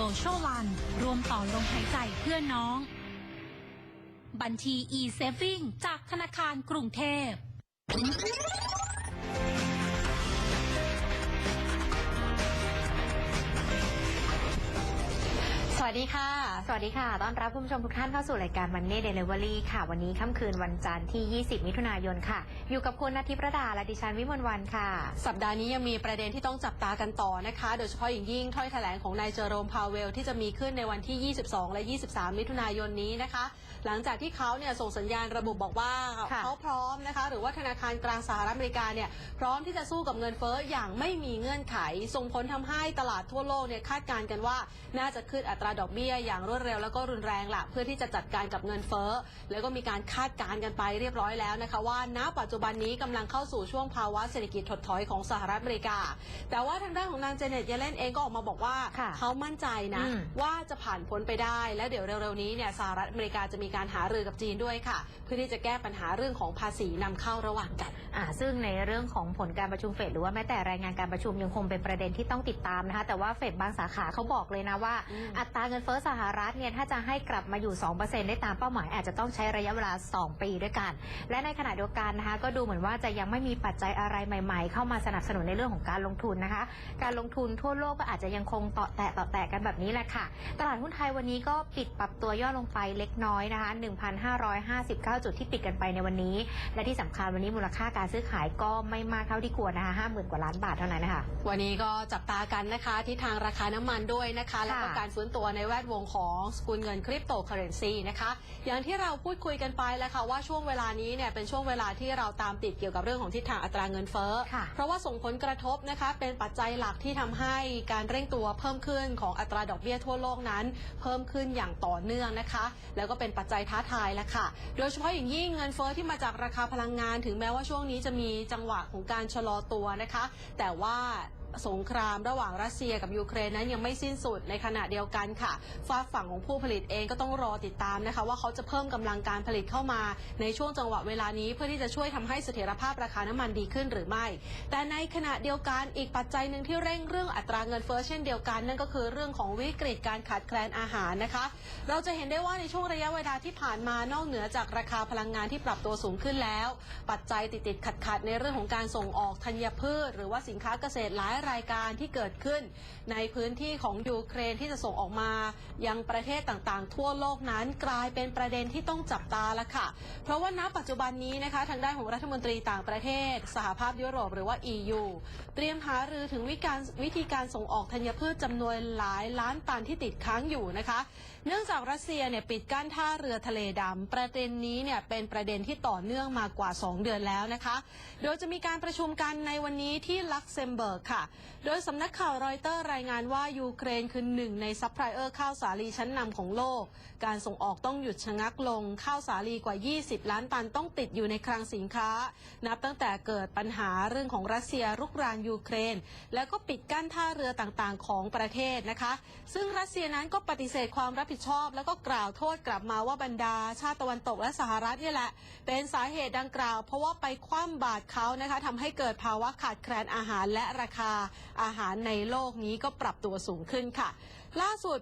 PTT Virtual Run รวมต่อลมหายใจเพื่อน้อง บัญชี e-saving จากธนาคารกรุงเทพสวัสดีค่ะ สวัสดีค่ะ ต้อนรับคุณผู้ชมทุกท่านเข้าสู่รายการ Money Delivery ค่ะ วันนี้ค่ำคืนวันจันทร์ที่ 20 มิถุนายนค่ะ อยู่กับคุณนาทิประดา และดิฉันวิมลวันค่ะ สัปดาห์นี้ยังมีประเด็นที่ต้องจับตากันต่อนะคะ โดยเฉพาะอย่างยิ่งถ้อยแถลงของนายเจอโรมพาวเวลที่จะมีขึ้นในวันที่ 22 และ 23 มิถุนายนนี้นะคะ หลังจากที่เขาเนี่ยส่งสัญญาณระบุบอกว่าค่ะเขาพร้อมนะคะหรือว่าธนาคารกลางสหรัฐอเมริกาเนี่ยพร้อมที่จะสู้กับเงินเฟ้ออย่างไม่มีเงื่อนไข ส่งผลทำให้ตลาดทั่วโลกเนี่ยคาดการณ์กันว่า น่าจะขึ้นอัตราดอกเบี้ยอย่างรวดเร็วแล้วก็รุนแรงละเพื่อที่จะจัดการกับเงินเฟ้อ แล้วก็มีการคาดการณ์กันไปเรียบร้อยแล้วนะคะว่าณปัจจุบันนี้กำลังเข้าสู่ช่วงภาวะเศรษฐกิจถดถอยของสหรัฐอเมริกา แต่ว่าทางด้านของนางเจเน็ตเยเลนเองก็ออกมาบอกว่าค่ะเขามั่นใจนะอืมว่าจะผ่านพ้นไปได้ และเดี๋ยวเร็วๆนี้เนี่ยสหรัฐอเมริกาจะมีการหารือกับจีนด้วยค่ะ เพื่อที่จะแก้ปัญหาเรื่องของภาษีนำเข้าระหว่างกันอ่าซึ่งในเรื่องของผลการประชุมเฟดหรือว่าแม้แต่รายงานการประชุมยังคงเป็นประเด็นที่ต้องติดตามนะคะแต่ว่าเฟดบางสาขาเขาบอกเลยนะว่าอืมอัตราเงินเฟ้อสหรัฐเนี่ยถ้าจะให้กลับมาอยู่ 2%ได้ตามเป้าหมายอาจจะต้องใช้ระยะเวลา 2 ปีด้วยกัน และในขณะเดียวกันนะคะก็ดูเหมือนว่าจะยังไม่มีปัจจัยอะไรใหม่ ๆ เข้ามาสนับสนุนในเรื่องของการลงทุนนะคะ การลงทุนทั่วโลกก็อาจจะยังคงต่อแตะต่อแตะกันแบบนี้แหละค่ะ ตลาดหุ้นไทยวันนี้ก็ปิดปรับตัวย่อลงไปเล็กน้อยนะคะ1,559 จุดที่ปิดกันไปในวันนี้ และที่สำคัญวันนี้มูลค่าการซื้อขายก็ไม่มากเท่าที่ควรนะคะ50,000 กว่าล้านบาทเท่านั้นนะคะวันนี้ก็จับตากันนะคะที่ทางราคาน้ำมันด้วยนะคะ แล้วก็การฟื้นตัวในแวดวงของสกุลเงินคริปโตเคอเรนซีนะคะ อย่างที่เราพูดคุยกันไปแล้วค่ะว่าช่วงเวลานี้เนี่ยเป็นช่วงเวลาที่เราตามติดเกี่ยวกับเรื่องของทิศทางอัตราเงินเฟ้อค่ะเพราะว่าส่งผลกระทบนะคะเป็นปัจจัยหลักที่ทำให้การเร่งตัวเพิ่มขึ้นของอัตราดอกเบี้ยทั่วโลกนั้น เพิ่มขึ้นอย่างต่อเนื่องนะคะ แล้วก็เป็นปัจจัยท้าทายแล้วค่ะ โดยเฉพาะอย่างยิ่งเงินเฟ้อที่มาจากราคาพลังงาน ถึงแม้ว่าช่วงนี้จะมีจังหวะของการชะลอตัวนะคะ แต่ว่า สงครามระหว่างรัสเซียกับยูเครนนั้นยังไม่สิ้นสุดในขณะเดียวกันค่ะฝากฝั่งของผู้ผลิตเองก็ต้องรอติดตามนะคะ ว่าเขาจะเพิ่มกำลังการผลิตเข้ามาในช่วงจังหวะเวลานี้ เพื่อที่จะช่วยทำให้เสถียรภาพราคาน้ำมันดีขึ้นหรือไม่ แต่ในขณะเดียวกันอีกปัจจัยหนึ่งที่เร่งเรื่องอัตราเงินเฟ้อเช่นเดียวกัน นั่นก็คือเรื่องของวิกฤตการขาดแคลนอาหารนะคะ เราจะเห็นได้ว่าในช่วงระยะเวลาที่ผ่านมานอกเหนือจากราคาพลังงานที่ปรับตัวสูงขึ้นแล้ว ปัจจัยติดติดขัดขัดๆในเรื่องของการส่งออกธัญพืช หรือว่าสินค้าเกษตรหลายรายการที่เกิดขึ้น ในพื้นที่ของยูเครนที่จะส่งออกมา ยังประเทศต่างๆ ทั่วโลกนั้นกลายเป็นประเด็นที่ต้องจับตาละค่ะ เพราะว่าณปัจจุบันนี้นะคะ ทางด้านของรัฐมนตรีต่างประเทศ สหภาพยุโรปหรือว่า EU เตรียมหารือถึงวิการวิธีการส่งออกธัญพืชจำนวนหลายล้านตันที่ติดค้างอยู่นะคะ เนื่องจากรัสเซียเนี่ยปิดกั้นท่าเรือทะเลดำประเด็นนี้เนี่ยเป็นประเด็นที่ต่อเนื่องมากว่า 2 เดือนแล้วนะคะ โดยจะมีการประชุมกันในวันนี้ที่ลักเซมเบิร์กค่ะ โดยสำนักข่าวรอยเตอร์รายงานว่ายูเครนคือหนึ่งในซัพพลายเออร์ข้าวสาลีชั้นนำของโลก การส่งออกต้องหยุดชะงักลง ข้าวสาลีกว่า 20 ล้านตันต้องติดอยู่ในคลังสินค้า นับตั้งแต่เกิดปัญหาเรื่องของรัสเซียรุกรานยูเครน แล้วก็ปิดกั้นท่าเรือต่างๆ ของประเทศนะคะ ซึ่งรัสเซียนั้นก็ปฏิเสธความรับผิดชอบ แล้วก็กล่าวโทษกลับมาว่าบรรดา ชาติตะวันตกและสหรัฐนี่แหละ เป็นสาเหตุดังกล่าว เพราะว่าไปคว่ำบาตรเขานะคะทำให้เกิดภาวะขาดแคลนอาหารและราคา อาหารในโลกนี้ก็ปรับตัวสูงขึ้นค่ะ ล่าสุด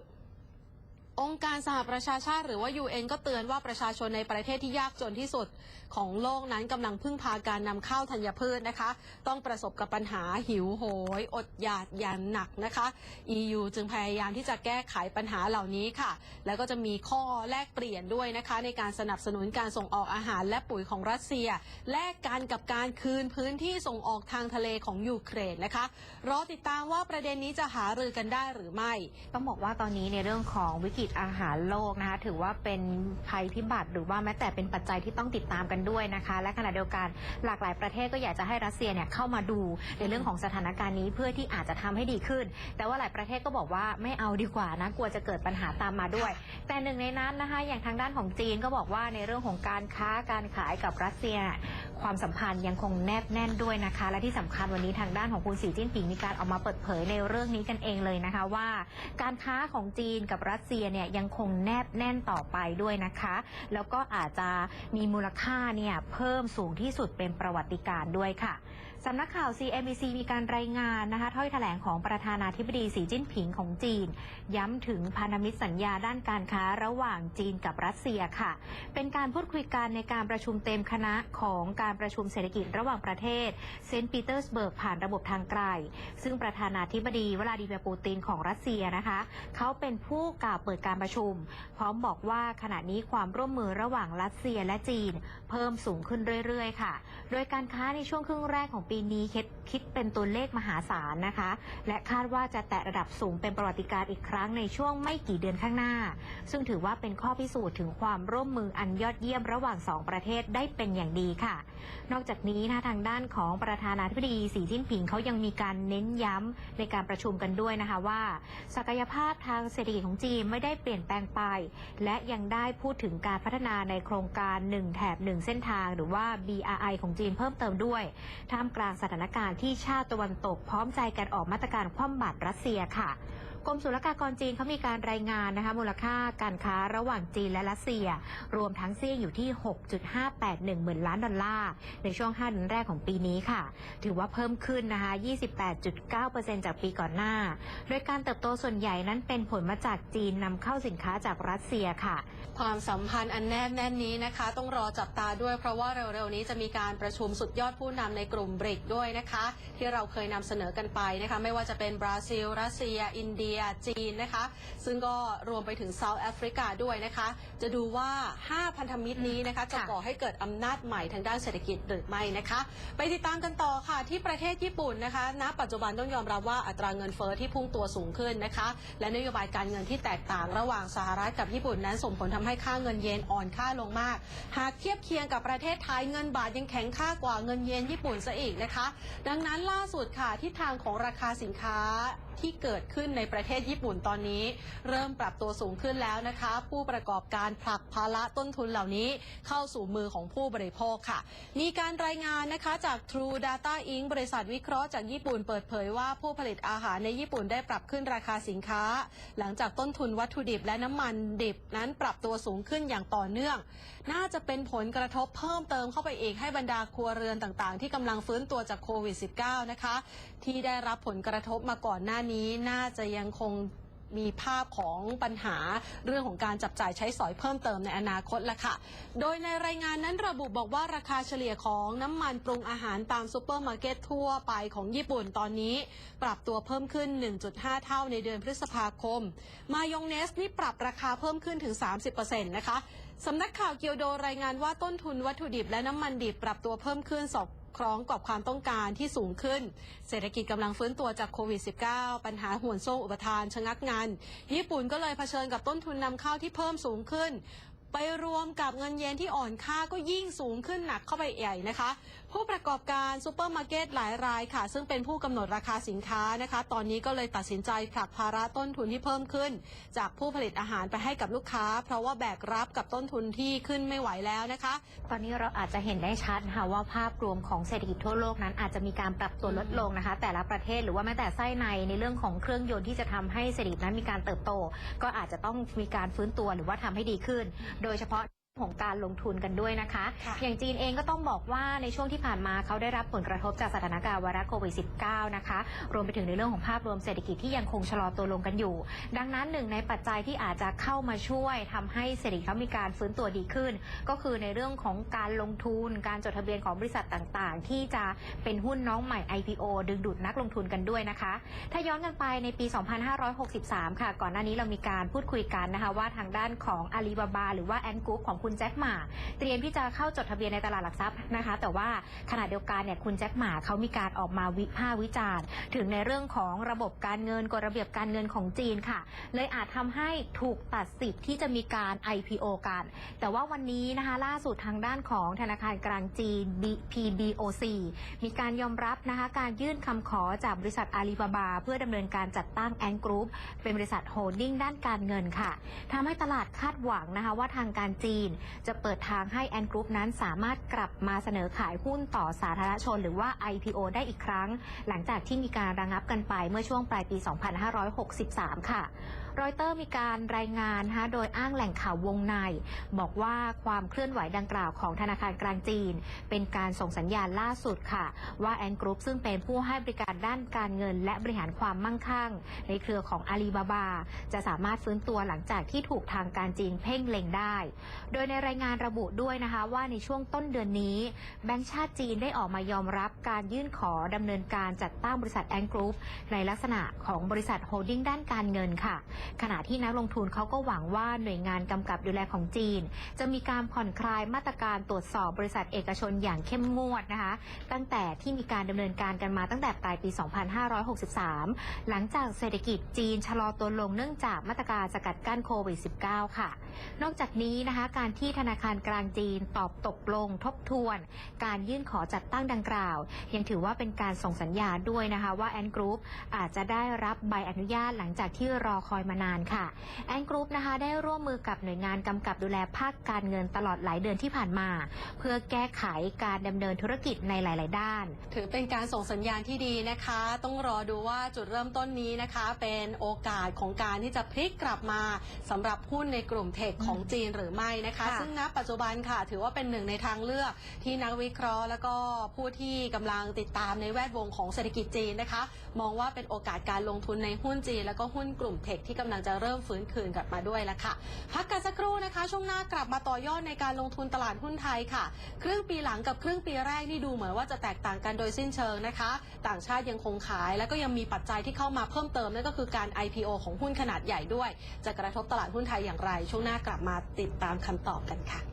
องค์การสหประชาชาติหรือว่า UN ก็เตือนว่าประชาชนในประเทศที่ยากจนที่สุด ของโลกนั้นกำลังพึ่งพาการนำเข้าธัญพืชนะคะ ต้องประสบกับปัญหาหิวโหย อดอยากอย่างหนักนะคะ EU จึงพยายามที่จะแก้ไขปัญหาเหล่านี้ค่ะ แล้วก็จะมีข้อแลกเปลี่ยนด้วยนะคะ ในการสนับสนุนการส่งออกอาหารและปุ๋ยของรัสเซีย แลกกันกับการคืนพื้นที่ส่งออกทางทะเลของยูเครนนะคะรอติดตามว่าประเด็นนี้จะหารือกันได้หรือไม่ ต้องบอกว่าตอนนี้ในเรื่องของวิกฤตอาหารโลกนะคะถือว่าเป็นภัยพิบัติหรือว่าแม้แต่เป็นปัจจัยที่ต้องติดตามกันด้วยนะคะ และขณะเดียวกันหลากหลายประเทศก็อยากจะให้รัสเซียเนี่ยเข้ามาดูในเรื่องของสถานการณ์นี้เพื่อที่อาจจะทำให้ดีขึ้น แต่ว่าหลายประเทศก็บอกว่าไม่เอาดีกว่านะกลัวจะเกิดปัญหาตามมาด้วย แต่หนึ่งในนั้นนะคะอย่างทางด้านของจีนก็บอกว่าในเรื่องของการค้าการขายกับรัสเซียความสัมพันธ์ยังคงแนบแน่นด้วยนะคะ และที่สำคัญวันนี้ทางด้านของคุณสีจิ้นผิงมีการออกมาเปิดเผยในเรื่องนี้กันเองเลยนะคะว่า การค้าของจีนกับรัสเซียเนี่ยยังคงแนบแน่นต่อไปด้วยนะคะ แล้วก็อาจจะมีมูลค่าเนี่ยเพิ่มสูงที่สุดเป็นประวัติการด้วยค่ะ สำนักข่าว CNBC มีการรายงานนะคะถ้อยแถลงของประธานาธิบดีสีจิ้นผิงของจีน ย้ำถึงพันธมิตรสัญญาด้านการค้าระหว่างจีนกับรัสเซียค่ะ เป็นการพูดคุยกันในการประชุมเต็มคณะของการประชุมเศรษฐกิจระหว่างประเทศเซนต์ปีเตอร์สเบิร์กผ่านระบบทางไกล ซึ่งประธานาธิบดีวลาดิเมียร์ปูตินของรัสเซียนะคะ เขาเป็นผู้กล่าวเปิดการประชุม พร้อมบอกว่าขณะนี้ความร่วมมือระหว่างรัสเซียและจีน เพิ่มสูงขึ้นเรื่อยๆ ค่ะ โดยการค้าในช่วงครึ่งแรกของปีนี้คิดคิดเป็นตัวเลขมหาศาลนะคะ และคาดว่าจะแตะระดับสูงเป็นประวัติการอีกครั้งในช่วงไม่กี่เดือนข้างหน้า ซึ่งถือว่าเป็นข้อพิสูจน์ถึงความร่วมมืออันยอดเยี่ยมระหว่างสองประเทศได้เป็นอย่างดีค่ะ นอกจากนี้นะทางด้านของประธานาธิบดีสีจิ้นผิงเขายังมีการเน้นย้ำในการประชุมกันด้วยนะคะว่า ศักยภาพทางเศรษฐกิจของจีนไม่ได้เปลี่ยนแปลงไป และยังได้พูดถึงการพัฒนาในโครงการ1แถบ1เส้นทาง หรือว่า BRI ของจีนเพิ่มเติมด้วยท่ามกลางสถานการณ์ที่ชาติตะวันตกพร้อมใจกันออกมาตรการคว่ำบาตรรัสเซียค่ะ รมศุลกากรจีนเขามีการรายงานนะคะมูลค่าการค้าระหว่างจีนและรัสเซีย รวมทั้งสิ้นอยู่ที่ 6.581 หมื่นล้านดอลลาร์ ในช่วง 5 เดือนแรกของปีนี้ค่ะ ถือว่าเพิ่มขึ้นนะคะ 28.9%จากปีก่อนหน้า โดยการเติบโตส่วนใหญ่นั้นเป็นผลมาจากจีนนำเข้าสินค้าจากรัสเซียค่ะ ความสัมพันธ์อันแนบแน่นนี้นะคะ ต้องรอจับตาด้วยเพราะว่าเร็วๆนี้จะมีการประชุมสุดยอดผู้นำในกลุ่มบริกด้วยนะคะ ที่เราเคยนำเสนอกันไปนะคะ ไม่ว่าจะเป็นบราซิล รัสเซีย อินเดียจีนนะคะ ซึ่งก็รวมไปถึงเซาท์แอฟริกาด้วยนะคะ จะดูว่า 5 พันธมิตรนี้นะคะจะค่ะก่อให้เกิดอำนาจใหม่ทางด้านเศรษฐกิจหรือไม่นะคะ ไปติดตามกันต่อค่ะ ที่ประเทศญี่ปุ่นนะคะ ณ ปัจจุบันต้องยอมรับว่าอัตราเงินเฟ้อที่พุ่งตัวสูงขึ้นนะคะ และนโยบายการเงินที่แตกต่างระหว่างสหรัฐกับญี่ปุ่นนั้นส่งผลทำให้ค่าเงินเยนอ่อนค่าลงมาก หากเทียบเคียงกับประเทศไทยเงินบาทยังแข็งค่ากว่าเงินเยนญี่ปุ่นซะอีกนะคะ ดังนั้นล่าสุดค่ะทิศทางของราคาสินค้า ที่เกิดขึ้นในประเทศญี่ปุ่นตอนนี้ เริ่มปรับตัวสูงขึ้นแล้วนะคะ ผู้ประกอบการผลักภาระต้นทุนเหล่านี้เข้าสู่มือของผู้บริโภคค่ะ มีการรายงานนะคะจาก True Data Inc. บริษัทวิเคราะห์จากญี่ปุ่นเปิดเผยว่าผู้ผลิตอาหารในญี่ปุ่นได้ปรับขึ้นราคาสินค้า หลังจากต้นทุนวัตถุดิบและน้ำมันดิบนั้นปรับตัวสูงขึ้นอย่างต่อเนื่อง น่าจะเป็นผลกระทบเพิ่มเติมเข้าไปอีกให้บรรดาครัวเรือนต่างๆ ที่กำลังฟื้นตัวจากโควิด -19 นะคะที่ได้รับผลกระทบมาก่อนหน้านี้น่าจะยังคงมีภาพของปัญหาเรื่องของการจับจ่ายใช้สอยเพิ่มเติมในอนาคตละค่ะ โดยในรายงานนั้นระบุบอกว่าราคาเฉลี่ยของน้ำมันปรุงอาหารตามซูเปอร์มาร์เก็ตทั่วไปของญี่ปุ่นตอนนี้ ปรับตัวเพิ่มขึ้น 1.5 เท่าในเดือนพฤษภาคม มายองเนสนี่ปรับราคาเพิ่มขึ้นถึง 30%นะคะสำนักข่าวเกียวโดรายงานว่าต้นทุนวัตถุดิบและน้ำมันดิบปรับตัวเพิ่มขึ้นสอด คล้องกับความต้องการที่สูงขึ้น เศรษฐกิจกำลังฟื้นตัวจากโควิด -19 ปัญหาห่วงโซ่อุปทานชะงักงาน ญี่ปุ่นก็เลยเผชิญกับต้นทุนนำเข้าที่เพิ่มสูงขึ้น ไปรวมกับเงินเยนที่อ่อนค่าก็ยิ่งสูงขึ้นหนักเข้าไปใหญ่นะคะผู้ประกอบการซูเปอร์มาร์เก็ตหลายรายค่ะ ซึ่งเป็นผู้กำหนดราคาสินค้านะคะ ตอนนี้ก็เลยตัดสินใจผลักภาระต้นทุนที่เพิ่มขึ้น จากผู้ผลิตอาหารไปให้กับลูกค้า เพราะว่าแบกรับกับต้นทุนที่ขึ้นไม่ไหวแล้วนะคะ ตอนนี้เราอาจจะเห็นได้ชัดนะคะว่าภาพรวมของเศรษฐกิจทั่วโลกนั้นอาจจะมีการปรับตัวลดลงนะคะ แต่ละประเทศหรือว่าแม้แต่ไส้ในในเรื่องของเครื่องยนต์ที่จะทำให้เศรษฐกิจนั้นมีการเติบโต ก็อาจจะต้องมีการฟื้นตัวหรือว่าทำให้ดีขึ้น โดยเฉพาะ ของการลงทุนกันด้วยนะคะค่ะอย่างจีนเองก็ต้องบอกว่าในช่วงที่ผ่านมาเขาได้รับผลกระทบจากสถานการณ์ไวรัสโควิด -19 นะคะ รวมไปถึงในเรื่องของภาพรวมเศรษฐกิจที่ยังคงชะลอตัวลงกันอยู่ ดังนั้นหนึ่งในปัจจัยที่อาจจะเข้ามาช่วยทำให้เศรษฐกิจเขามีการฟื้นตัวดีขึ้น ก็คือในเรื่องของการลงทุน การจดทะเบียนของบริษัทต่างๆ ที่จะเป็นหุ้นน้องใหม่ IPO ดึงดูดนักลงทุนกันด้วยนะคะ ถ้าย้อนกันไปในปี 2563 ค่ะ ก่อนหน้านี้เรามีการพูดคุยกันนะคะว่าทางด้านของอาลีบาบาหรือว่าแอนกู๊ปของคุณณแจ็คหมา เตรียมที่จะเข้าจดทะเบียนในตลาดหลักทรัพย์นะคะ แต่ว่าขณะเดียวกันเนี่ยคุณแจ็คหมาเขามีการออกมาวิพากษ์วิจารณ์ ถึงในเรื่องของระบบการเงินกฎระเบียบการเงินของจีนค่ะ เลยอาจทำให้ถูกตัดสิทธิ์ที่จะมีการ IPO กัน แต่ว่าวันนี้นะคะล่าสุดทางด้านของธนาคารกลางจีน PBOC มีการยอมรับนะคะการยื่นคำขอจากบริษัทอาลีบาบา เพื่อดำเนินการจัดตั้งแองกรุ๊ปเป็นบริษัทโฮลดิ้งด้านการเงินค่ะทำให้ตลาดคาดหวังนะคะว่าทางการจีนจะเปิดทางให้แอนกรุ๊ปนั้นสามารถกลับมาเสนอขายหุ้นต่อสาธารณชน หรือว่า IPO ได้อีกครั้ง หลังจากที่มีการระงับกันไปเมื่อช่วงปลายปี 2563 ค่ะรอยเตอร์มีการรายงานนะคะโดยอ้างแหล่งข่าววงใน บอกว่าความเคลื่อนไหวดังกล่าวของธนาคารกลางจีน เป็นการส่งสัญญาณล่าสุดค่ะ ว่าแอนกรุ๊ปซึ่งเป็นผู้ให้บริการด้านการเงิน และบริหารความมั่งคั่ง ในเครือของอาลีบาบา จะสามารถฟื้นตัวหลังจากที่ถูกทางการจีนเพ่งเล็งได้ โดยในรายงานระบุด้วยนะคะว่าในช่วงต้นเดือนนี้ แบงก์ชาติจีนได้ออกมายอมรับการยื่นขอดำเนินการจัดตั้งบริษัทแอนกรุ๊ปในลักษณะของบริษัทโฮลดิ้งด้านการเงินค่ะ ขณะที่นักลงทุนเขาก็หวังว่าหน่วยงานกำกับดูแลของจีน จะมีการผ่อนคลายมาตรการตรวจสอบบริษัทเอกชนอย่างเข้มงวดนะคะ ตั้งแต่ที่มีการดำเนินการกันมาตั้งแต่ปลายปี 2563 หลังจากเศรษฐกิจจีนชะลอตัวลงเนื่องจากมาตรการสกัดกั้นโควิด -19 ค่ะ นอกจากนี้นะคะการที่ธนาคารกลางจีนตอบตกลงทบทวน การยื่นขอจัดตั้งดังกล่าว ยังถือว่าเป็นการส่งสัญญาณด้วยนะคะว่าแอนกรุ๊ปอาจจะได้รับใบอนุญาตหลังจากที่รอคอยมานานค่ะแอนกรุ๊ปนะคะได้ร่วมมือกับหน่วยงานกำกับดูแลภาคการเงินตลอดหลายเดือนที่ผ่านมา เพื่อแก้ไขการดำเนินธุรกิจในหลาย ๆ ด้าน ถือเป็นการส่งสัญญาณที่ดีนะคะ ต้องรอดูว่าจุดเริ่มต้นนี้นะคะ เป็นโอกาสของการที่จะพลิกกลับมาสำหรับหุ้นในกลุ่มเทคของจีนหรือไม่นะคะซึ่งณปัจจุบันค่ะ ถือว่าเป็นหนึ่งในทางเลือกที่นักวิเคราะห์ แล้วก็ผู้ที่กำลังติดตามในแวดวงของเศรษฐกิจจีนนะคะ มองว่าเป็นโอกาสการลงทุนในหุ้นจีน แล้วก็หุ้นกลุ่มเทคที่กำลังจะเริ่มฟื้นคืนกลับมาด้วยละค่ะ พักกันสักครู่นะคะ ช่วงหน้ากลับมาต่อยอดในการลงทุนตลาดหุ้นไทยค่ะ ครึ่งปีหลังกับครึ่งปีแรกนี่ดูเหมือนว่าจะแตกต่างกันโดยสิ้นเชิงนะคะ ต่างชาติยังคงขาย แล้วก็ยังมีปัจจัยที่เข้ามาเพิ่มเติมนั่นก็คือการ IPO ของหุ้นขนาดใหญ่ด้วย จะกระทบตลาดหุ้นไทยอย่างไร ช่วงหน้ากลับมาติดตามคำตอบกันค่ะ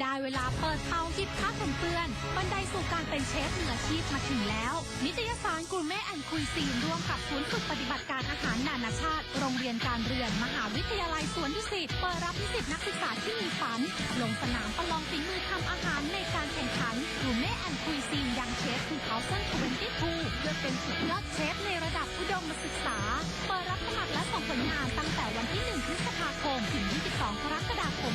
ได้เวลาเปิดเตาหยิบผ้ากันเปื้อน บันไดสู่การเป็นเชฟมืออาชีพมาถึงแล้ว นิตยสารกรูเม่แอนคุยซีนร่วมกับศูนย์ฝึกปฏิบัติการอาหารนานาชาติ โรงเรียนการเรือน มหาวิทยาลัยสวนดุสิตเปิดรับนิสิตนักศึกษาที่มีฝัน ลงสนามประลองฝีมือทำอาหารในการแข่งขันกรูเม่แอนคุยซีนยังเชฟคือเขาเส้นทเวนตี้ทูเพื่อเป็นสุดยอดเชฟในระดับอุดมศึกษาเปิดรับสมัครและส่งผลงานตั้งแต่วันที่ 1 พฤษภาคม ถึง 22 กรกฎาคม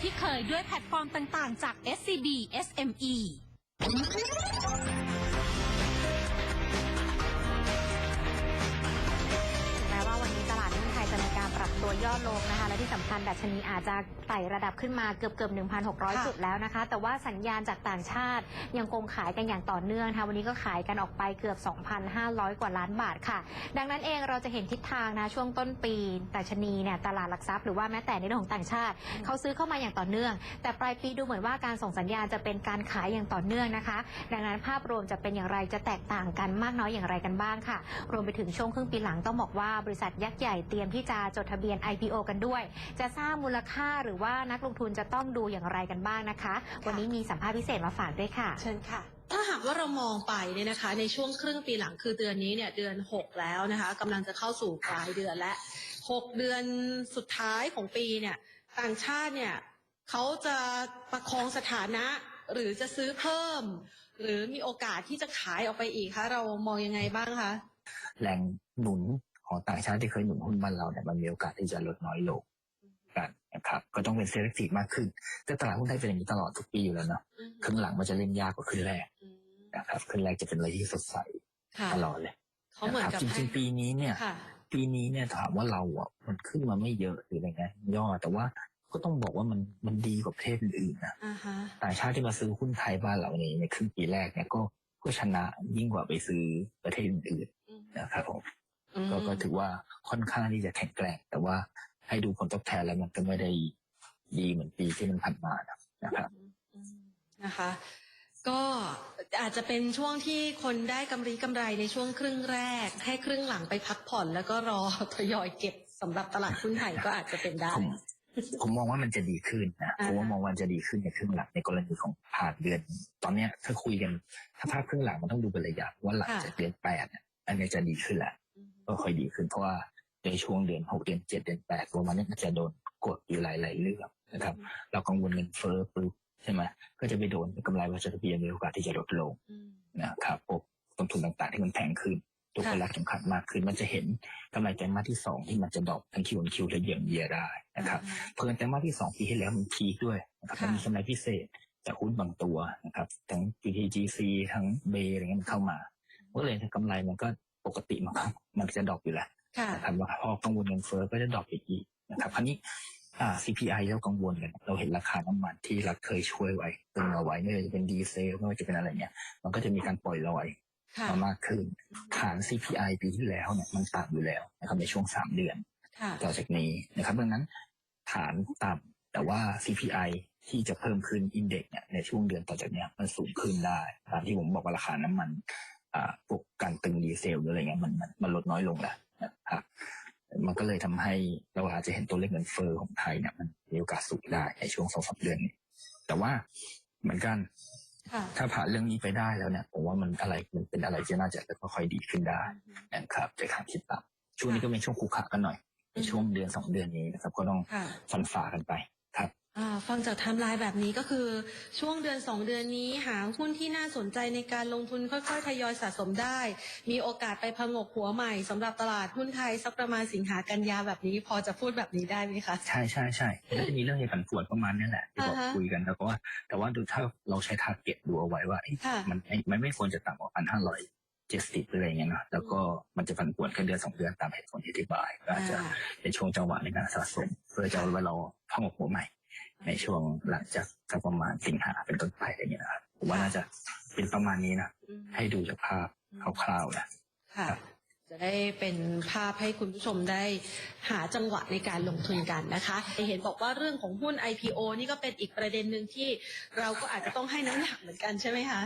ที่เคยด้วยแพลตฟอร์มต่างๆ จาก SCB SME ปรับตัวย่อลงนะคะ และที่สำคัญดัชนีอาจจะไต่ระดับขึ้นมาเกือบเกือบ1,600ค่ะจุดแล้วนะคะ แต่ว่าสัญญาณจากต่างชาติยังคงขายกันอย่างต่อเนื่องนะคะวันนี้ก็ขายกันออกไปเกือบ 2,500 กว่าล้านบาทค่ะ ดังนั้นเองเราจะเห็นทิศทางนะช่วงต้นปีดัชนีเนี่ยตลาดหลักทรัพย์หรือว่าแม้แต่ในเรื่องของต่างชาติเขาซื้อเข้ามาอย่างต่อเนื่อง แต่ปลายปีดูเหมือนว่าการส่งสัญญาณจะเป็นการขายอย่างต่อเนื่องนะคะ ดังนั้นภาพรวมจะเป็นอย่างไรจะแตกต่างกันมากน้อยอย่างไรกันบ้างค่ะ รวมไปถึงช่วงครึ่งปีหลังต้องบอกว่าบริษัทยักษ์ใหญ่เตรียมที่จะจดทะเบียน IPO กันด้วย จะสร้างมูลค่าหรือว่านักลงทุนจะต้องดูอย่างไรกันบ้างนะคะ วันนี้มีสัมภาษณ์พิเศษมาฝากด้วยค่ะ เชิญค่ะถ้าหากว่าเรามองไปเนี่ยนะคะ ในช่วงครึ่งปีหลังคือเดือนนี้เนี่ยเดือน 6 แล้วนะคะกำลังจะเข้าสู่ปลายเดือนและ 6 เดือนสุดท้ายของปีเนี่ยต่างชาติเนี่ยเขาจะประคองสถานะ หรือจะซื้อเพิ่ม หรือมีโอกาสที่จะขายออกไปอีกคะเรามองยังไงบ้างคะแรงหนุน ของต่างชาติที่เคยหนุนหุ้นบ้านเราเนี่ยมันมีโอกาสที่จะลดน้อยลงกันนะครับ ก็ต้องเป็นเซ l e c t ทีฟมากขึ้น แต่ตลาดหุ้นไทยเป็นอย่างนี้ตลอดทุกปีอยู่แล้วเนาะครึ่งหลังมันจะเล่นยากกว่าครึ่งแรกอืมนะครับครึ่งแรกจะเป็นอะไรที่สดใสค่ะตลอดเลยเขาเหมือนนะคกัรับบจริงๆปีนี้เนี่ยค่ะปีนี้เนี่ยถามว่าเราอะมันขึ้นมาไม่เยอะหรืออะไรเงี้ยย่อแต่ว่าก็ต้องบอกว่ามันมันดีกว่าประเทศอื่นๆนะอ่าฮะต่างชาติที่มาซื้อหุ้นไทยบ้านเราในในครึ่งปีแรกเนี่ยก็ก็ชนะยิ่งกว่าไปซื้อประเทศอื่นอืมนะครับผมอืม ก็ก็ถือว่าค่อนข้างที่จะแข็งแกร่ง แต่ว่าให้ดูผลตอบแทนแล้วมันก็ไม่ได้ดีเหมือนปีที่มันผ่านมานะครับอืมนะคะ ก็อาจจะเป็นช่วงที่คนได้กำไรกำไรในช่วงครึ่งแรก ให้ครึ่งหลังไปพักผ่อน แล้วก็รอทยอยเก็บสำหรับตลาดหุ้นไทยก็อาจจะเป็นได้ผมผมมองว่ามันจะดีขึ้นนะอ่าผมว่ามองว่ามันจะดีขึ้นในครึ่งหลังในกรณีของผ่านเดือน ตอนเนี้ยถ้าคุยกัน ถ้าภาพครึ่งหลังมันต้องดูเป็นระยะว่าหลังจากเดือนแปดเนี่ยอันเนี้ยจะดีขึ้นแหละ ก็ค่อยดีขึ้นเพราะว่าในช่วงเดือนหกเดือนเจ็ดเดือนแปดประมาณนี้มันจะโดนกดอยู่หลาย ๆ เรื่องนะครับ เรากังวลเงินเฟ้อปุ๊บใช่ไหมก็จะไปโดนกำไรวัชรเบียมีโอกาสที่จะลดลงอืมนะครับพวกต้นทุนต่างๆที่มันแพงขึ้นตัวค่ะคนรักสำคัญมากขึ้นมันจะเห็นกำไรไตรมาสที่สองที่มันจะดรอปทั้งคิวคิวและเยียงเยียได้นะครับเพิ่นไตรมาสที่สองปีที่แล้วมันพีคด้วยนะครับค่ะมันมีกำไรพิเศษจากหุ้นบางตัวนะครับทั้ง PTGC ทั้งเบอะไรเงี้ยมันเข้ามาก็เลยกำไรมันก็ ปกติมันก็มันจะดรอปอยู่แล้วค่ะนะครับว่าพอกังวลเงินเฟ้อก็จะดรอปอีกอีกนะครับคราวนี้อ่า CPI เรากังวลกันเราเห็นราคาน้ำมันที่รัฐเคยช่วยไว้ตึงเอาไว้ไม่ว่าจะเป็นดีเซลไม่ว่าจะเป็นอะไรเนี่ย มันก็จะมีการปล่อยลอยค่ะมามากขึ้นฐาน CPI ปีที่แล้วเนี่ยมันต่ำอยู่แล้วนะครับในช่วงสามเดือนค่ะต่อจากนี้นะครับดังนั้นฐานต่ำแต่ว่า CPI ที่จะเพิ่มขึ้นอินเด็กเนี่ยในช่วงเดือนต่อจากเนี้ยมันสูงขึ้นได้ตามที่ผมบอกว่าราคาน้ำมันอ่า พวกการตึงดีเซลหรืออะไรเงี้ยมันมันมันลดน้อยลงแล้วนะครับมันก็เลยทำให้เราอาจจะเห็นตัวเลขเงินเฟ้อของไทยเนี่ยมันมีโอกาสสูงได้ในช่วงสองสามเดือนนี้แต่ว่าเหมือนกันค่ะถ้าผ่านเรื่องนี้ไปได้แล้วเนี่ยผมว่ามันอะไรมันเป็นอะไรที่น่าจะค่อยๆดีขึ้นได้นะครับจากการคิดตามช่วงนี้ก็เป็นช่วงคูขากันหน่อยในช่วงเดือนสองเดือนนี้นะครับ ก็ต้องค่ะฟันฝ่ากันไปครับ อ่าฟังจากไทม์ไลน์แบบนี้ก็คือช่วงเดือนสองเดือนนี้หาหุ้นที่น่าสนใจในการลงทุนค่อยๆทยอยสะสมได้ มีโอกาสไปพงกหัวใหม่สำหรับตลาดหุ้นไทยสักประมาณสิงหากันยาแบบนี้ พอจะพูดแบบนี้ได้ไหมคะ ใช่ใช่ใช่แล้วจะมีเรื่องในผันผวนประมาณนี้แหละที่บอกอ่าฮะคุยกันแล้วก็ว่า แต่ว่าดูถ้าเราใช้ทาร์เก็ตดูเอาไว้ว่าเอ๊ะค่ะ มันไม่มันไม่ควรจะต่ำกว่าพันห้าร้อยเจ็ดสิบอะไรอย่างเงี้ยเนาะแล้วก็มันจะผันผวนแค่เดือนสองเดือนตามเหตุผลที่อธิบายก็อาจจะอ่า เป็นช่วงจังหวะในการสะสม เพื่อจะเอาไว้รอเข้ามาหัวใหม่ ในช่วงหลังจากสักประมาณสิงหาเป็นต้นไปอะไรอย่างเงี้ยนะครับผมว่าน่าจะเป็นประมาณนี้นะอืมให้ดูจากภาพคร่าวๆนะ ค่ะ จะได้เป็นภาพให้คุณผู้ชมได้หาจังหวะในการลงทุนกันนะคะ เห็นบอกว่าเรื่องของหุ้น IPO นี่ก็เป็นอีกประเด็นหนึ่งที่เราก็อาจจะต้องให้น้ำหนักเหมือนกันใช่ไหมคะ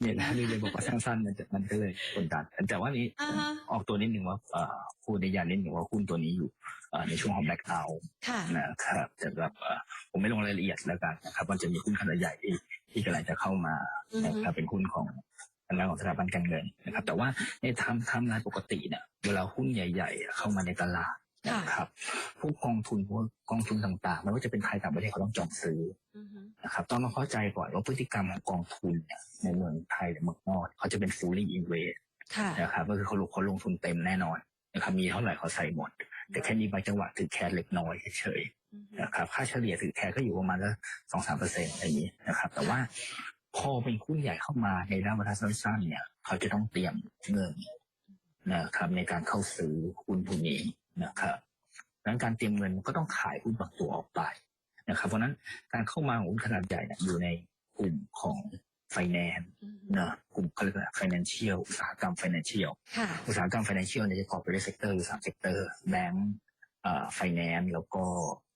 เนี่ยนะนี่เลยบอกว่าสั้นๆมันจะมันก็เลยกดดันแต่ว่านี้อ่าฮะ ออกตัวนิดหนึ่งว่าเอ่อพูดในยานนิดหนึ่งว่าหุ้นตัวนี้อยู่เอ่อ ในช่วงของแบล็คเอาค่ะนะครับแต่แบบเอ่อผมไม่ลงรายละเอียดแล้วกันนะครับมันจะมีหุ้นขนาดใหญ่ที่ที่กำลังจะเข้ามาอือฮึนะครับเป็นหุ้นของทางด้านของสถาบันการเงินนะครับ แต่ว่าในทำทำงานปกติเนี่ยเวลาหุ้นใหญ่ ๆ เข้ามาในตลาดนะครับพวกกองทุนพวกกองทุนต่างๆไม่ว่าจะเป็นไทยต่างประเทศเขาต้องจองซื้ออือฮึนะครับต้องมาเข้าใจก่อนว่าพฤติกรรมของกองทุนเนี่ยในเมืองไทยหรือเมืองนอกเขาจะเป็น fully invest ค่ะนะครับก็คือเขาลงเขาลงทุนเต็มแน่นอนนะครับมีเท่าไหร่เขาใส่หมด แต่แค่มีบางจังหวะถือแคร์เล็กน้อยเฉยๆนะครับค่าเฉลี่ยถือแคร์ก็อยู่ประมาณละสองสามเปอร์เซ็นต์อะไรอย่างนี้นะครับ แต่ว่าพอเป็นหุ้นใหญ่เข้ามาในระยะเวลาสั้นๆเนี่ย เขาจะต้องเตรียมเงินนะครับ ในการเข้าซื้อหุ้นพวกนี้นะครับดังนั้นการเตรียมเงินก็ต้องขายหุ้นบางตัวออกไปนะครับ เพราะฉะนั้นการเข้ามาของหุ้นขนาดใหญ่เนี่ยอยู่ในกลุ่มของ ไฟแนนซ์นะกลุ่มเขาเรียกว่า financial อุตสาหกรรม financial ค่ะ อุตสาหกรรม financial เนี่ยจะประกอบไปด้วยเซกเตอร์อยู่สามเซกเตอร์แบงก์อ่าไฟแนนซ์แล้วก็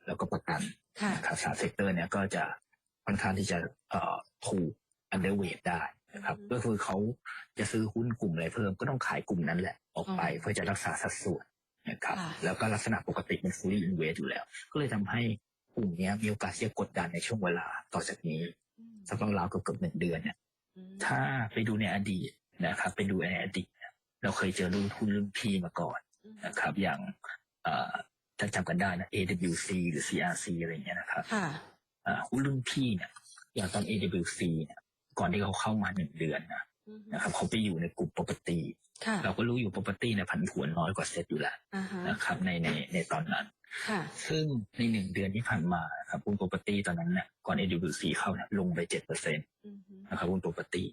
แล้วก็ประกันค่ะ นะครับสามเซกเตอร์เนี่ยก็จะค่อนข้างที่จะเอ่อถูก underweight ได้นะครับอืม ก็คือเขาจะซื้อหุ้นกลุ่มอะไรเพิ่มก็ต้องขายกลุ่มนั้นแหละ ออกไปอ๋อเพื่อจะรักษาสัดส่วนนะครับค่ะ แล้วก็ลักษณะปกติเป็น fully invest อยู่แล้ว ก็เลยทำให้กลุ่มเนี้ยมีโอกาสที่จะกดดันในช่วงเวลาต่อจากนี้ สักราวๆเกือบๆหนึ่งเดือนเนี่ยถ้าไปดูในอดีตนะครับไปดูในอดีตเนี่ยเราเคยเจอรุ่นหุ้นรุ่นพี่มาก่อนนะครับ อย่างเอ่อถ้าจำกันได้นะ AWC หรือ CRC อะไรอย่างเงี้ยนะครับค่ะเอ่อหุ้นรุ่นพี่เนี่ยอย่างตอน AWC เนี่ยก่อนที่เขาเข้ามาหนึ่งเดือนนะนะครับเขาไปอยู่ในกลุ่ม property ค่ะเราก็รู้อยู่ property เนี่ยผันผวนน้อยกว่าเซ็ตอยู่แล้วอ่าฮะนะครับในในในตอนนั้น ค่ะ ซึ่งในหนึ่งเดือนที่ผ่านมาครับหุ้น property ตอนนั้นเนี่ยก่อน AWC เข้าเนี่ยลงไปเจ็ดเปอร์เซ็นต์อือฮึนะครับหุ้น property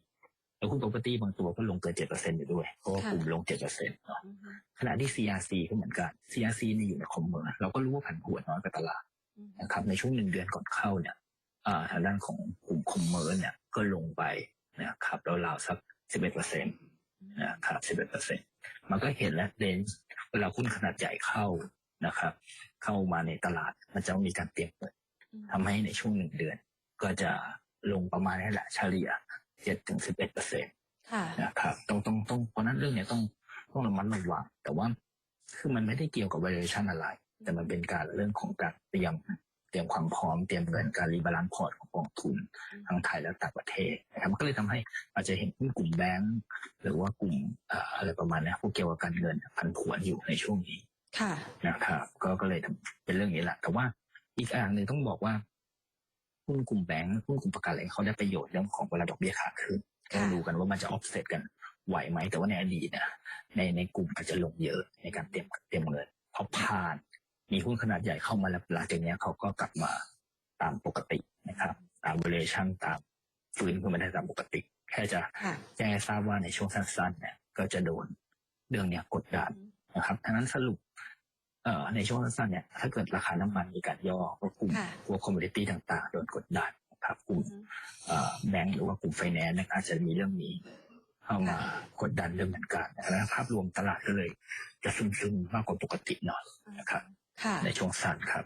แล้วหุ้น property บางตัวก็ลงเกินเจ็ดเปอร์เซ็นต์อยู่ด้วยเพราะว่าค่ะกลุ่มลงเจ็ดเปอร์เซ็นต์เนาะอือฮึขณะที่ CRC ก็เหมือนกัน CRC เนี่ยอยู่ในคอมเมอร์เราก็รู้ว่าผันผวนน้อยกว่าตลาดอือฮึนะครับ ในช่วงหนึ่งเดือนก่อนเข้าเนี่ยอ่าทางด้านของกลุ่มคอมเมอร์เนี่ยก็ลงไปนะครับราวๆสักสิบเอ็ดเปอร์เซ็นต์นะครับสิบเอ็ดเปอร์เซ็นต์มันก็เห็นแล้วเดนเวลาหุ้นขนาดใหญ่เข้า นะครับ เข้ามาในตลาดมันจะมีการเตรียมเงินทำให้ในช่วงหนึ่งเดือน ก็จะลงประมาณนี้แหละเฉลี่ยเจ็ดถึงสิบเอ็ดเปอร์เซ็นตค่ะนะครับต้องต้องต้องเพราะฉะนั้นเรื่องเนี้ยต้องต้องระมัดระวังแต่ว่าคือมันไม่ได้เกี่ยวกับ valuation อะไร แต่มันเป็นการเรื่องของการเตรียมเตรียมความพร้อมเตรียมเงินการรีบาลานซ์พอร์ตของกองทุนทั้งไทยและต่างประเทศนะครับมันก็เลยทำให้อาจจะเห็นหุ้นกลุ่มแบงก์หรือว่ากลุ่มเอ่ออะไรประมาณเนี้ยพวกเกี่ยวกับการเงินพันผวนอยู่ในช่วงนี้ ค่ะ นะครับ ก็ก็เลยทำเป็นเรื่องนี้แหละ แต่ว่าอีกอย่างหนึ่งต้องบอกว่าหุ้นกลุ่มแบงก์หุ้นกลุ่มประกันอะไรเขาได้ประโยชน์เรื่องของเวลาดอกเบี้ยขาขึ้นค่ะต้องดูกันว่ามันจะออฟเซตกันไหวไหม แต่ว่าในอดีตเนี่ยในในกลุ่มอาจจะลงเยอะในการเตรียมเตรียมเงินพอผ่าน มีหุ้นขนาดใหญ่เข้ามาแล้วหลังจากเนี้ยเขาก็กลับมาตามปกตินะครับ ตาม valuation ตามฟื้นขึ้นมาได้ตามปกติ แค่จะค่ะแจ้งให้ทราบว่าในช่วงสั้นๆเนี่ยก็จะโดนเรื่องเนี้ยกดดันนะครับทั้งนั้นสรุปเอ่อ ในช่วงสั้นๆเนี่ยถ้าเกิดราคาน้ำมันมีการย่อก็กลุ่มค่ะพวกคอมมูนิตี้ต่าง ๆ โดนกดดันนะครับกลุ่มเอ่อแบงก์หรือว่ากลุ่มไฟแนนซ์อาจจะมีเรื่องนี้เข้ามากดดันเรื่องเหมือนกันแล้วภาพรวมตลาดก็เลย จะซึมๆมากกว่าปกติหน่อยนะครับค่ะในช่วงสั้นครับ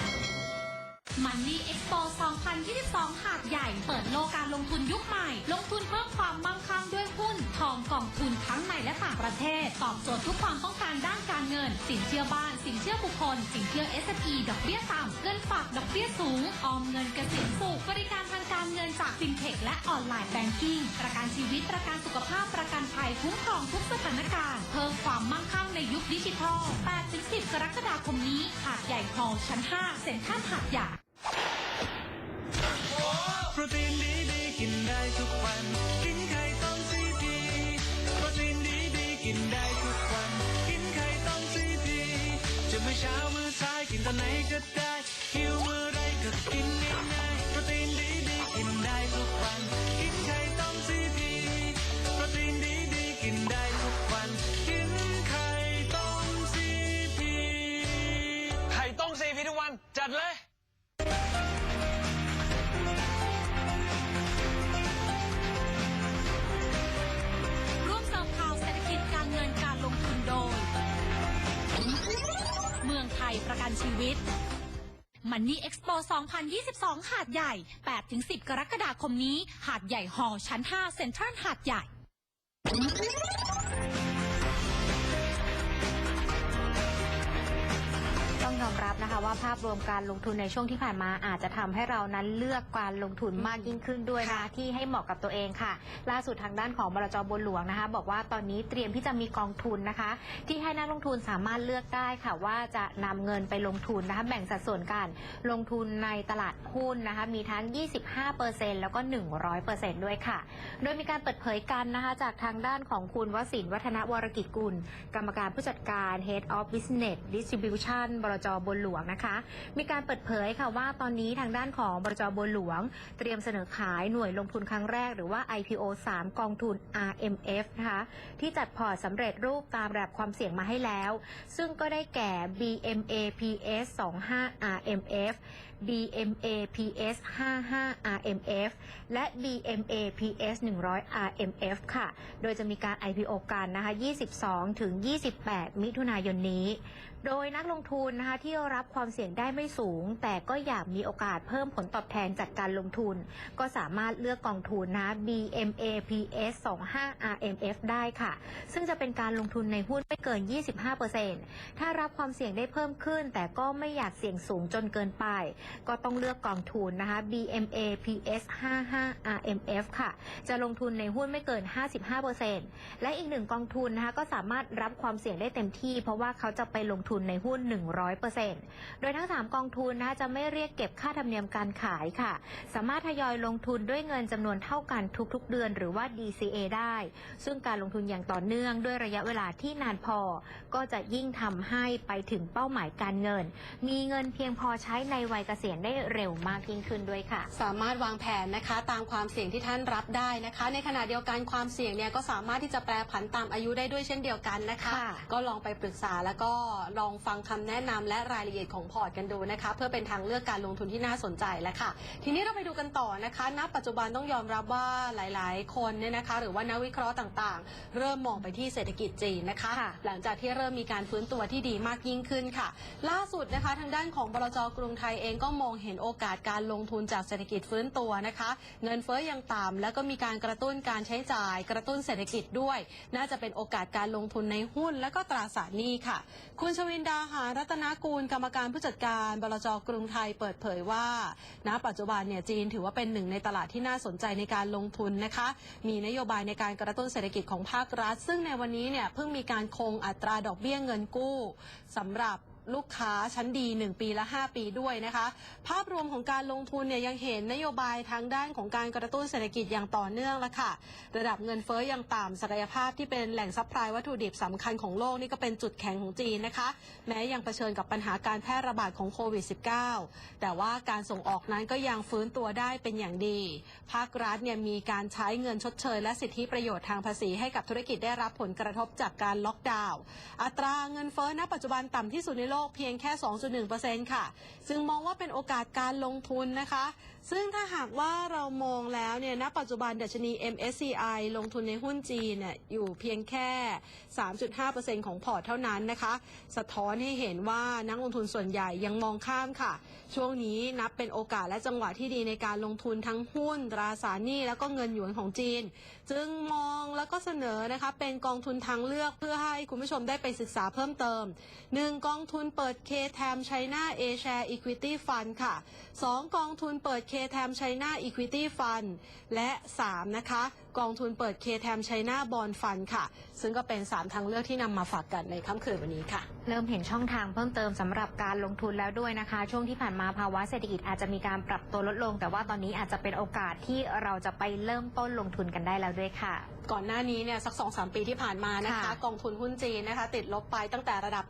มันนี่เอ็กโป2022 หาดใหญ่ เปิดโลกการลงทุนยุคใหม่ ลงทุนเพิ่มความมั่งคั่งด้วยหุ้น ทองกองทุนทั้งในและต่างประเทศ ตอบโจทย์ทุกความต้องการด้านการเงิน สินเชื่อบ้าน สินเชื่อบุคคล สินเชื่อ s อ e ดอกเบี้ยต่ำเงินฝากดอกเบี้ยสูง ออมเงินเกษียณสูงบริการทางการเงินจากฟินเทคและออนไลน์แบงกิ้ง ประกันชีวิต ประกันสุขภาพ ประกันภัย คุ้มครองทุกสถานการณ์ เพิ่มความมั่งคั่งในยุคดิจิทัล8-10 กรกฎาคมนี้ หาดใหญ่ฮอลล์ชั้น 5 เซ็นทรัลหาดใหญ่ โปรตีนดีดีกินได้ทุกวัน ประกันชีวิตมันนี่เอ็กซ์โป2022 หาดใหญ่ 8-10 กรกฎาคมนี้ หาดใหญ่หอชั้น 5 เซ็นทรัลหาดใหญ่ อมรับนะคะว่าภาพรวมการลงทุนในช่วงที่ผ่านมาอาจจะทำให้เรานั้นเลือกการลงทุนมากยิ่งขึ้นด้วยนะที่ให้เหมาะกับตัวเองค่ะ ล่าสุดทางด้านของบรจบนหลวงนะคะ บอกว่าตอนนี้เตรียมที่จะมีกองทุนนะคะ ที่ให้นักลงทุนสามารถเลือกได้ค่ะ ว่าจะนำเงินไปลงทุนนะคะแบ่งสัดส่วนการลงทุนในตลาดหุ้นนะคะมีทั้ง 25%แล้วก็ 100%ด้วยค่ะ โดยมีการเปิดเผยกันนะคะจากทางด้านของคุณวสินวัฒนวรกิจกุล กรรมการผู้จัดการ Head of Business Distribution บรจบนหลวงนะคะ มีการเปิดเผยค่ะว่าตอนนี้ทางด้านของบรจบนหลวง เตรียมเสนอขายหน่วยลงทุนครั้งแรกหรือว่า IPO 3 กองทุน RMF นะคะที่จัดพอร์ตสำเร็จรูปตามระดับความเสี่ยงมาให้แล้ว ซึ่งก็ได้แก่ BMA PS 25 RMF BMA PS 55 RMF และ BMA PS 100 RMF ค่ะ โดยจะมีการ IPO กันนะคะ 22 ถึง 28 มิถุนายนนี้ โดยนักลงทุนนะคะที่รับความเสี่ยงได้ไม่สูง แต่ก็อยากมีโอกาสเพิ่มผลตอบแทนจากการลงทุน ก็สามารถเลือกกองทุนนะ BMA PS 25 RMF ได้ค่ะ ซึ่งจะเป็นการลงทุนในหุ้นไม่เกิน 25%ถ้ารับความเสี่ยงได้เพิ่มขึ้น แต่ก็ไม่อยากเสี่ยงสูงจนเกินไป ก็ต้องเลือกกองทุนนะคะ BMA PS 55 RMF ค่ะ จะลงทุนในหุ้นไม่เกิน 55%และอีกหนึ่งกองทุนนะคะก็สามารถรับความเสี่ยงได้เต็มที่ เพราะว่าเขาจะไปลงทุนในหุ้น 100%โดยทั้ง 3 กองทุนนะคะจะไม่เรียกเก็บค่าธรรมเนียมการขายค่ะ สามารถทยอยลงทุนด้วยเงินจำนวนเท่ากันทุกๆ เดือนหรือว่า DCA ได้ ซึ่งการลงทุนอย่างต่อเนื่องด้วยระยะเวลาที่นานพอ ก็จะยิ่งทำให้ไปถึงเป้าหมายการเงิน มีเงินเพียงพอใช้ในวัยเกษียณได้เร็วมากยิ่งขึ้นด้วยค่ะ สามารถวางแผนนะคะ ตามความเสี่ยงที่ท่านรับได้นะคะ ในขณะเดียวกันความเสี่ยงเนี่ยก็สามารถที่จะแปรผันตามอายุได้ด้วยเช่นเดียวกันนะคะค่ะก็ลองไปปรึกษาแล้วก็ลองฟังคำแนะนำและรายละเอียดของพอร์ตกันดูนะคะ เพื่อเป็นทางเลือกการลงทุนที่น่าสนใจแล้วค่ะ ทีนี้เราไปดูกันต่อนะคะณปัจจุบันต้องยอมรับว่าหลายๆ คนเนี่ยนะคะ หรือว่านักวิเคราะห์ต่างๆ เริ่มมองไปที่เศรษฐกิจจีนนะคะค่ะหลังจากที่เริ่มมีการฟื้นตัวที่ดีมากยิ่งขึ้นค่ะ ล่าสุดนะคะ ทางด้านของบลจกรุงไทยเองก็มองเห็นโอกาสการลงทุนจากเศรษฐกิจฟื้นตัวนะคะ เงินเฟ้อยังต่ำแล้วก็มีการกระตุ้นการใช้จ่าย กระตุ้นเศรษฐกิจด้วย น่าจะเป็นโอกาสการลงทุนในหุ้นและก็ตราสารหนี้ค่ะ คุณชวิินดาหารัตนกูลกรรมการผู้จัดการบลจกรุงไทยเปิดเผยว่า ณ ปัจจุบันเนี่ยจีนถือว่าเป็นหนึ่งในตลาดที่น่าสนใจในการลงทุนนะคะ มีนโยบายในการกระตุ้นเศรษฐกิจของภาครัฐ ซึ่งในวันนี้เนี่ยเพิ่งมีการคงอัตราดอกเบี้ยเงินกู้สำหรับ ลูกค้าชั้นดี 1 ปีและ 5 ปีด้วยนะคะ ภาพรวมของการลงทุนเนี่ยยังเห็นนโยบายทางด้านของการกระตุ้นเศรษฐกิจอย่างต่อเนื่องละค่ะ ระดับเงินเฟ้อยังต่ำศักยภาพที่เป็นแหล่งซัพพลายวัตถุดิบสำคัญของโลกนี่ก็เป็นจุดแข็งของจีนนะคะ แม้ยังเผชิญกับปัญหาการแพร่ระบาดของโควิด -19 แต่ว่าการส่งออกนั้นก็ยังฟื้นตัวได้เป็นอย่างดี ภาครัฐเนี่ยมีการใช้เงินชดเชย และสิทธิประโยชน์ทางภาษีให้กับธุรกิจได้รับผลกระทบจากการล็อกดาวน์อัตราเงินเฟ้อณปัจจุบันต่ำที่สุดในโลกเพียงแค่ 2.1%ค่ะ ซึ่งมองว่าเป็นโอกาสการลงทุนนะคะ ซึ่งถ้าหากว่าเรามองแล้วเนี่ยณปัจจุบันดัชนี MSCI ลงทุนในหุ้นจีนเนี่ยอยู่เพียงแค่ 3.5%ของพอร์ตเท่านั้นนะคะ สะท้อนให้เห็นว่านักลงทุนส่วนใหญ่ยังมองข้ามค่ะ ช่วงนี้นับเป็นโอกาสและจังหวะที่ดีในการลงทุนทั้งหุ้น ตราสารหนี้ แล้วก็เงินหยวนของจีน จึงมองแล้วก็เสนอนะคะเป็นกองทุนทางเลือกเพื่อให้คุณผู้ชมได้ไปศึกษาเพิ่มเติม 1. กองทุนเปิด K-TAM China A Share Equity Fund ค่ะ 2. กองทุนเปิด K-TAM China Equity Fund และ 3. นะคะ กองทุนเปิด K-TAM China Bond Fund ค่ะ ซึ่งก็เป็น 3 ทางเลือกที่นำมาฝากกันในค่ำคืนวันนี้ค่ะ เริ่มเห็นช่องทางเพิ่มเติมสำหรับการลงทุนแล้วด้วยนะคะ ช่วงที่ผ่านมาภาวะเศรษฐกิจอาจจะมีการปรับตัวลดลง แต่ว่าตอนนี้อาจจะเป็นโอกาสที่เราจะไปเริ่มต้นลงทุนกันได้แล้วด้วยค่ะ ก่อนหน้านี้เนี่ยสัก2อสปีที่ผ่านมานะคะค่ะกองทุนหุ้นจีนนะคะ ติดลบไปตั้งแต่ระดับ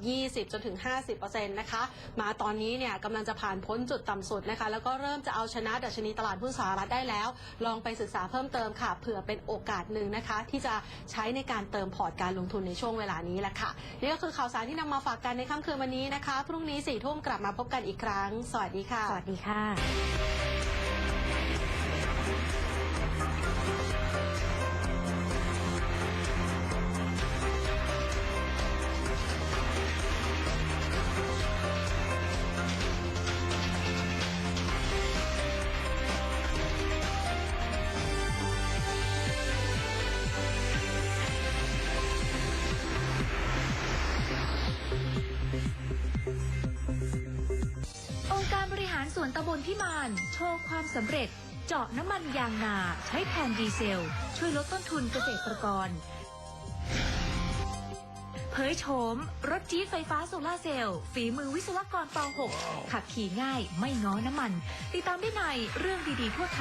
20 จนถึง 50%นะคะ มาตอนนี้เนี่ยกำลังจะผ่านพ้นจุดต่ำสุดนะคะ แล้วก็เริ่มจะเอาชนะดัชนีตลาดหุ้นสหรัฐได้แล้ว ลองไปศึกษาเพิ่มเติมค่ะเผื่อเป็นโอกาสหนึ่งนะคะ ที่จะใช้ในการเติมพอร์ตการลงทุนในช่วงเวลานี้แหละค่ะนี่ก็คือข่าวสารที่นำมาฝากกันในค่ำคืนวันนี้นะคะ พรุ่งนี้สี่ทุ่มกลับมาพบกันอีกครั้ง สวัสดีค่ะ สวัสดีค่ะาใช้แทนดีเซล ช่วยลดต้นทุนเกษตรกร เผยโฉม รถจี๊ดไฟฟ้าโซลาเซลล์ฝีมือวิศวกรป .6 ขับขี่ง่ายไม่ง้อน้ำมัน ติดตามได้ในเรื่องดีๆทั่วไทย